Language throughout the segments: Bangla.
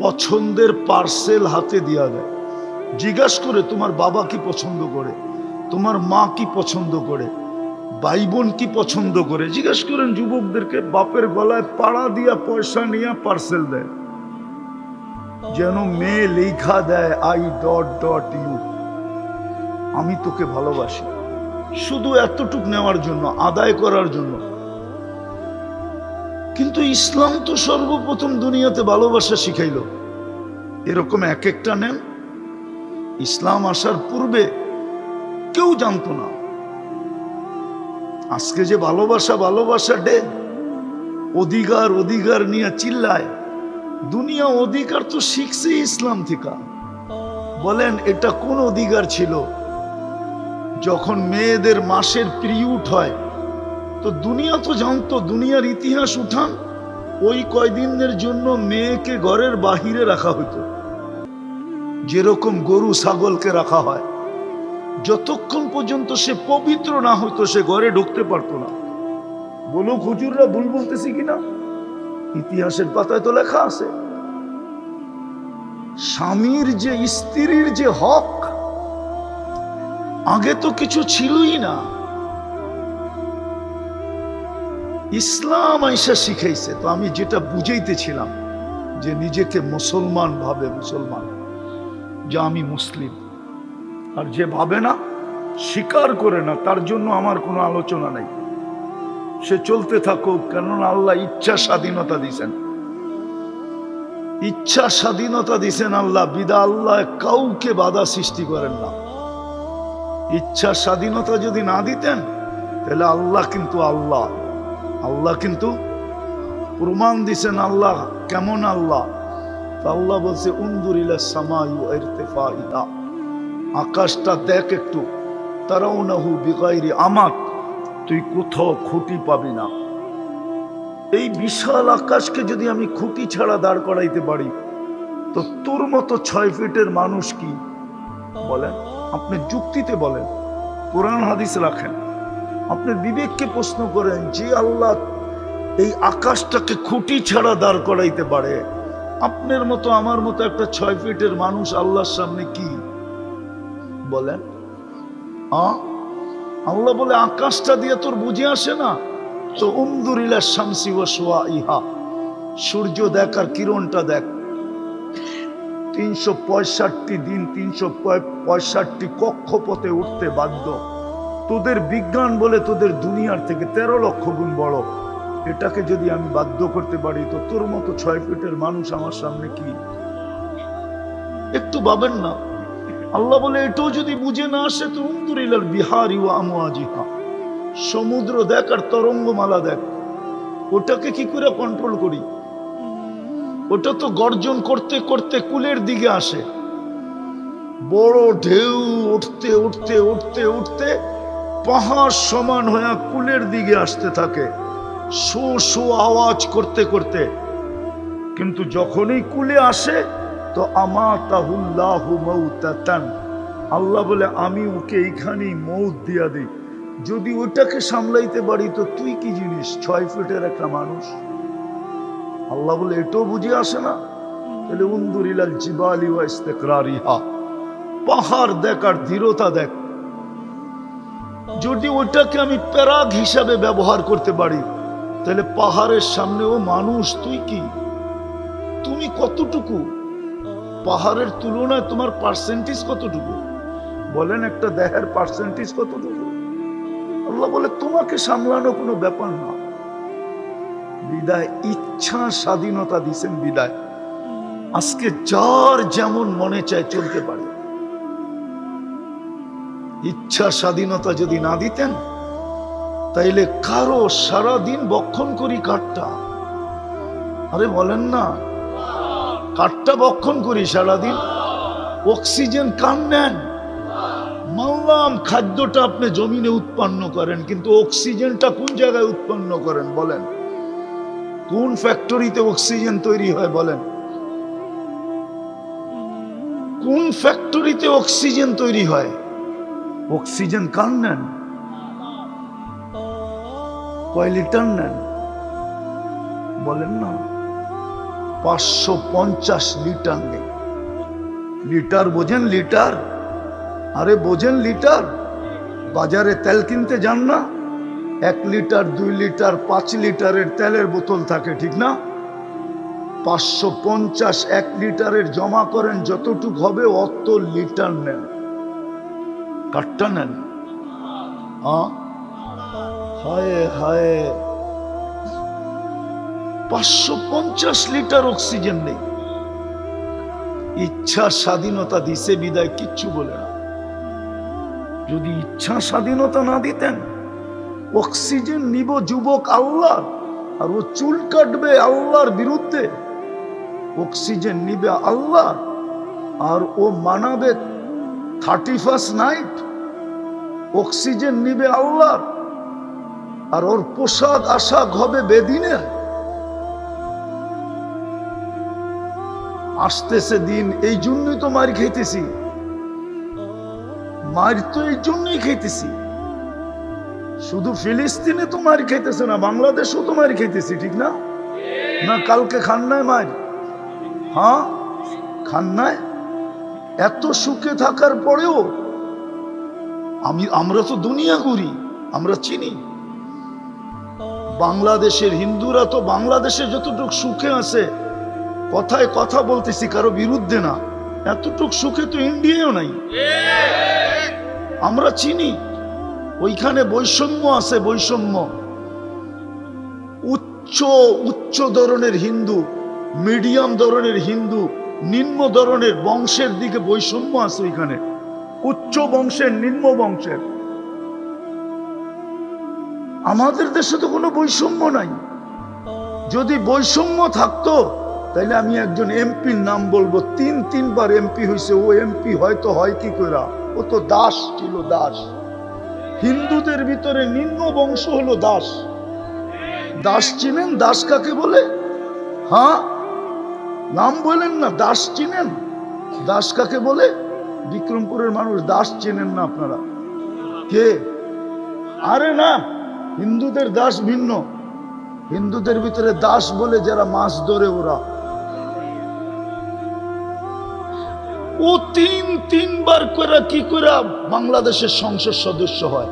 পছন্দের পার্সেল হাতে দিয়া দেয়। জিজ্ঞাস করে, তোমার বাবা কি পছন্দ করে? তোমার মা কি পছন্দ করে? ভাই বোন কি পছন্দ করে? জিজ্ঞাস করেন যুবকদেরকে, বাপের গলায় পাড়া দিয়া পয়সা নিয়ে পার্সেল দেয়। যেন মেয়ে লেখা দেয় আই ডট ডট ইউ আমি তোকে ভালোবাসি। শুধু এতটুক নেওয়ার জন্য, আদায় করার জন্য। কিন্তু ইসলাম তো সর্বপ্রথম দুনিয়াতে ভালোবাসা শিখাইল। এরকম এক একটা নেন ইসলাম আসার পূর্বে কেউ জানতো না। আজকে যে ভালোবাসা ভালোবাসা ডে, অধিকার অধিকার নিয়ে চিল্লায়। দুনিয়া অধিকার তো শিখছে ইসলাম থেকে। বলেন, এটা কোন অধিকার ছিল? যখন মেয়েদের মাসের পিরিয়ড হয় তো দুনিয়া তো জানতো, দুনিয়ার ইতিহাস উঠান। ওই কয়দিনের জন্য মেয়েকে ঘরের বাহিরে রাখা হতো যেরকম গরু ছাগলকে রাখা হয়। যতক্ষণ পর্যন্ত সে পবিত্র না হতো সে ঘরে ঢুকতে পারতো না। বলো হুজুররা ভুল বলতেছি কিনা? ইতিহাসের পাতায় তো লেখা আছে। স্বামীর যে, স্ত্রীর যে হক, আগে তো কিছু ছিলই না। ইসলাম আইসা শিখাইছে। তো আমি যেটা বুঝাইতেছিলাম যে নিজেকে মুসলমান ভাবে মুসলমান, যে আমি মুসলিম। আর যে ভাবে না, স্বীকার করে না, তার জন্য আমার কোনো আলোচনা নেই। সে চলতে থাকুক, কেননা আল্লাহ ইচ্ছা স্বাধীনতা দিছেন ইচ্ছা স্বাধীনতা দিছেন আল্লাহ, বিদা আল্লাহ কাউকে বাধা সৃষ্টি করেন না। ইচ্ছা স্বাধীনতা যদি না দিতেন, তাহলে আল্লাহ কিন্তু আল্লাহ। আল্লাহ কিন্তু প্রমাণ দিছেন আল্লাহ কেমন আল্লাহ? আল্লাহ বলছে আকাশটা দেখ একটু। তারাও নাহু বিগাইরি আমাক, তুই কোথাও খুঁটি পাবি না। এই বিশাল আকাশকে যদি আমি খুঁটি ছাড়া দাঁড় করাইতে পারি, তো তোর মতো ছয় ফিটের মানুষ কি? বলেন, আপনি যুক্তিতে বলেন, কোরআন হাদিস রাখেন। আপনি বিবেককে প্রশ্ন করেন, যে আল্লাহ এই আকাশটাকে খুঁটি ছাড়া দাঁড় করাইতে পারে? আপনার মতো, আমার মতো একটা ছয় ফিটের মানুষ আল্লাহর সামনে কি? বলেন আল্লাহ বলে, আকাশটা দিয়ে তোর বুঝে আসে না? তো উমদুরিলা শামসি ও সোয়া ইহা। সূর্য দেখ আর কিরণটা দেখ। তিনশো পঁয়ষট্টি দিন, তিনশো পঁয়ষট্টি কক্ষপথে উঠতে বাধ্য। তোদের বিজ্ঞান বলে তোদের দুনিয়ার থেকে তেরো লক্ষ গুণ বড়। এটাকে যদি আমি বাধ্য করতে পারি, তো তোর মতো ছয় ফিটের মানুষ আমার সামনে কি? একটু ভাবেন না। আল্লাহ বলে, এটাও যদি বুঝে না আসে, তো উন্দুরিলার বিহারি ও আমুয়াজিহা সমুদ্র দেখ আর তরঙ্গমালা দেখ। ওটাকে কি করে কন্ট্রোল করি? ওটা তো গর্জন করতে করতে কুলের দিকে আসে। বড় ঢেউ, উঠতে উঠতে উঠতে উঠতে পাহাড় সমান হয়ে কুলের দিকে আসতে থাকে। শো শো আওয়াজ করতে করতে। কিন্তু যখনই কুলে আসে, তো আমা তাহুল্লাহু আল্লাহ বলে, আমি ওকে এইখানেই মৌত দিয়া দিই। যদি ওটাকে সামলাইতে পারি, তো তুই কি জিনিস? ছয় ফুটের একটা মানুষ? আল্লাহ বলে, এটাও বুঝে আসে না। তাহলে উন্দুরিলাল জিবালি ওয়া ইস্তেকরারিহা। পাহাড় দেখ আর ধীরতা দেখ। যদি ওটাকে আমি প্যারাগ হিসাবে ব্যবহার করতে পারি, তাহলে পাহাড়ের সামনেও মানুষ, তুই কি? তুমি কতটুকু? পাহাড়ের তুলনায় তোমার পার্সেন্টেজ কতটুকু? বলেন একটা দেহের পার্সেন্টেজ কতটুকু? আল্লাহ বলে, তোমাকে সামলানো কোনো ব্যাপার না। বিদায়, ইচ্ছা স্বাধীনতা দিছেন বিদায়। আজকে যার যেমন মনে চায় চলতে পারে। ইচ্ছা স্বাধীনতা যদি না দিতেন, তাইলে কারও সারা দিন বক্ষণ করি কাঠটা। আরে বলেন না, কাঠটা বক্ষণ করি সারাদিন, অক্সিজেন কান নেন? মানলাম খাদ্যটা আপনি জমিনে উৎপন্ন করেন, কিন্তু অক্সিজেনটা কোন জায়গায় উৎপন্ন করেন বলেন? কোন ফ্যাক্টরিতে অক্সিজেন তৈরি হয় বলেন? কোন ফ্যাক্টরিতে অক্সিজেন তৈরি হয়? অক্সিজেন কান নেন কয় লিটার নেন, বলেন না, পাঁচশো পঞ্চাশ লিটার নেই লিটার বোঝেন লিটার? আরে বোঝেন লিটার? বাজারে তেল কিনতে যান না? এক লিটার, দুই লিটার, পাঁচ লিটারের তেলের বোতল থাকে, ঠিক না? পাঁচশো পঞ্চাশ এক লিটারের জমা করেন, যতটুক হবে অত লিটার নেন। কাঠটা নেন পাঁচশো পঞ্চাশ লিটার অক্সিজেন নেই। ইচ্ছা স্বাধীনতা দিছে বিদায় কিচ্ছু বলে না। যদি ইচ্ছা স্বাধীনতা না দিতেন, অক্সিজেন নিব যুবক আল্লাহ আর ও চুল কাটবে আল্লাহর বিরুদ্ধে। অক্সিজেন নিবে আল্লাহ আর ও মানাবে থার্টি ফার্স্ট নাইট অক্সিজেন নিবে আল্লাহ, আর ওর পোশাক আশাক হবে বেদিনে। আসতেছে দিন, এই জন্যই তো মার খেতেছি। মার তো এই জন্যই খাইতেছি শুধু ফিলিস্তিনে তো মার খাইতেছে না, বাংলাদেশও তো মার খাইতেছি ঠিক না? না, কালকে খান্নায় মার। হ্যাঁ? খান্নায়? এত সুখে থাকার পরেও আমি, আমরা তো দুনিয়া করি আমরা চিনি। বাংলাদেশের হিন্দুরা তো বাংলাদেশে যতটুকু সুখে আছে, কথায় কথা বলতেছি, কারও বিরুদ্ধে না। এতটুক সুখে তো ইন্ডিয়াও নাই। আমরা চিনি, ওইখানে বৈষম্য আছে, বৈষম্য। উচ্চ উচ্চ ধরনের হিন্দু, মিডিয়াম ধরনের হিন্দু নিম্ন ধরনের বংশের দিকে বৈষম্য আছে ওইখানে। উচ্চ বংশের, নিম্ন বংশের। আমাদের দেশে তো কোনো বৈষম্য নাই। যদি বৈষম্য থাকতো তাহলে আমি একজন এমপির নাম বলব। তিন, তিনবার এমপি হয়েছে ও এমপি হয়তো হয় কি করা ও তো দাস ছিল, দাস। হিন্দুদের ভিতরে নিম্ন বংশ হলো দাস। দাস চিনেন? দাস কাকে বলে? হ্যাঁ? নাম বলেন না, দাস চিনেন? দাস কাকে বলে? বিক্রমপুরের মানুষ, দাস চেনেন না আপনারা। কে? আরে না, হিন্দুদের দাস ভিন্ন। হিন্দুদের ভিতরে দাস বলে যারা মাছ ধরে ওরা। ও তিন, তিনবার করে কি করে বাংলাদেশের সংসদ সদস্য হয়।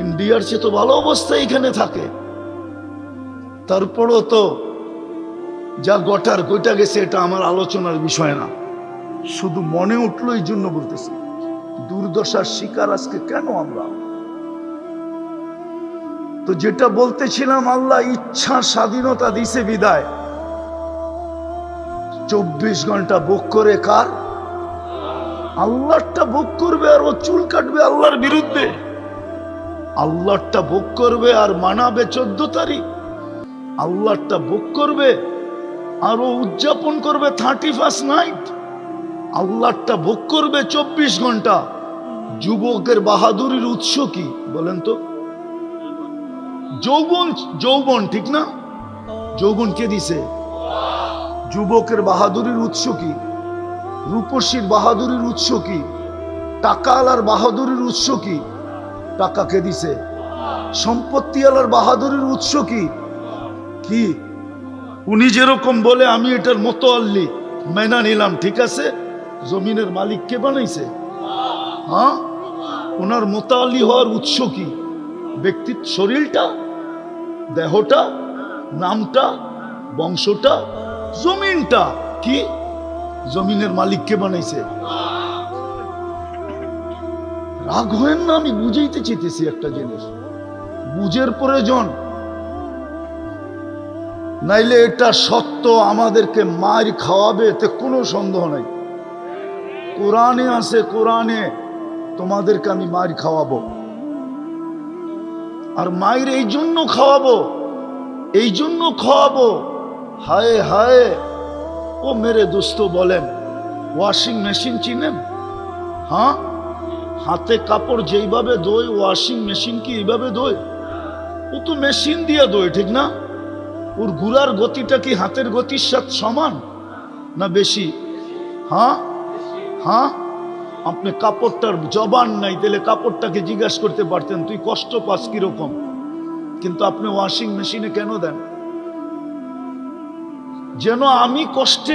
ইন্ডিয়ার চেয়ে তো ভালো অবস্থা এখানে থাকে। তারপরও তো যা গটার কইটা গেছে, এটা আমার আলোচনার বিষয় না। শুধু মনে উঠল এই জন্য বলতেছি, দুর্দশার শিকার আজকে কেন আমরা? তো যেটা বলতেছিলাম, আল্লাহ ইচ্ছা স্বাধীনতা দিছে বিদায়। চব্বিশ ঘণ্টা বুক করে কার? আল্লাহটা বুক করবে আর ও চুল কাটবে আল্লাহর বিরুদ্ধে। আল্লাহটা বুক করবে আর মানাবে চোদ্দ তারিখ। আল্লাহটা বুক করবে আর উদযাপন করবে থার্টি ফার্স্ট নাইট আল্লাহটা বুক করবে চব্বিশ ঘণ্টা। যুবকের বাহাদুরির উৎস কি? বলেন তো। যৌবন যৌবন, ঠিক না? যৌবন কে দিছে? যুবকের বাহাদুরির উৎস কি? রূপসীর বাহাদুরির উৎস কি? টাকালার বাহাদুরির উৎস কি? টাকা কে দিছে? সম্পত্তি আলার বাহাদুরির উৎস কি? কি? উনি যেরকম বলে, আমি এটার মতো আল্লি মেনা নিলাম, ঠিক আছে? জমিনের মালিক কে বানাইছে? হ্যাঁ? ওনার মোতালি হওয়ার উৎস কি? ব্যক্তির শরীরটা, দেহটা, নামটা, বংশটা, জমিনটা কি? জমিনের মালিক কে বানাইছে? রাগ হয়েন না, আমি বুঝাইতে চেতেছি একটা জিনিস। বুঝের প্রয়োজন। নাইলে এটা সত্য আমাদেরকে মার খাওয়াবে, এতে কোনো সন্দেহ নাই। কোরআনে আছে, কোরআনে তোমাদেরকে আমি মার খাওয়াবো। আর মায়ের এই জন্য খাওয়াবো, এই জন্য খাওয়াবো, হায় হায়, ও মেরে দোস্ত বলেন ওয়াশিং মেশিন চিনেন? হ্যাঁ? হাতে কাপড় যেইভাবে দোয় ওয়াশিং মেশিন কি এইভাবে দোয়? ও তো মেশিন দিয়ে দোয়, ঠিক না? ওর ঘুরার গতিটা কি হাতের গতির সাথে সমান? না বেশি? হ্যাঁ? হ্যাঁ? আপনি কাপড়টার জবান নাই, তাহলে কাপড়টাকে জিজ্ঞাসা করতে পারতেন, তুই কষ্ট পাস কীরকম? কিন্তু আপনি ওয়াশিং মেশিনে কেন দেন? যেন আমি কষ্টে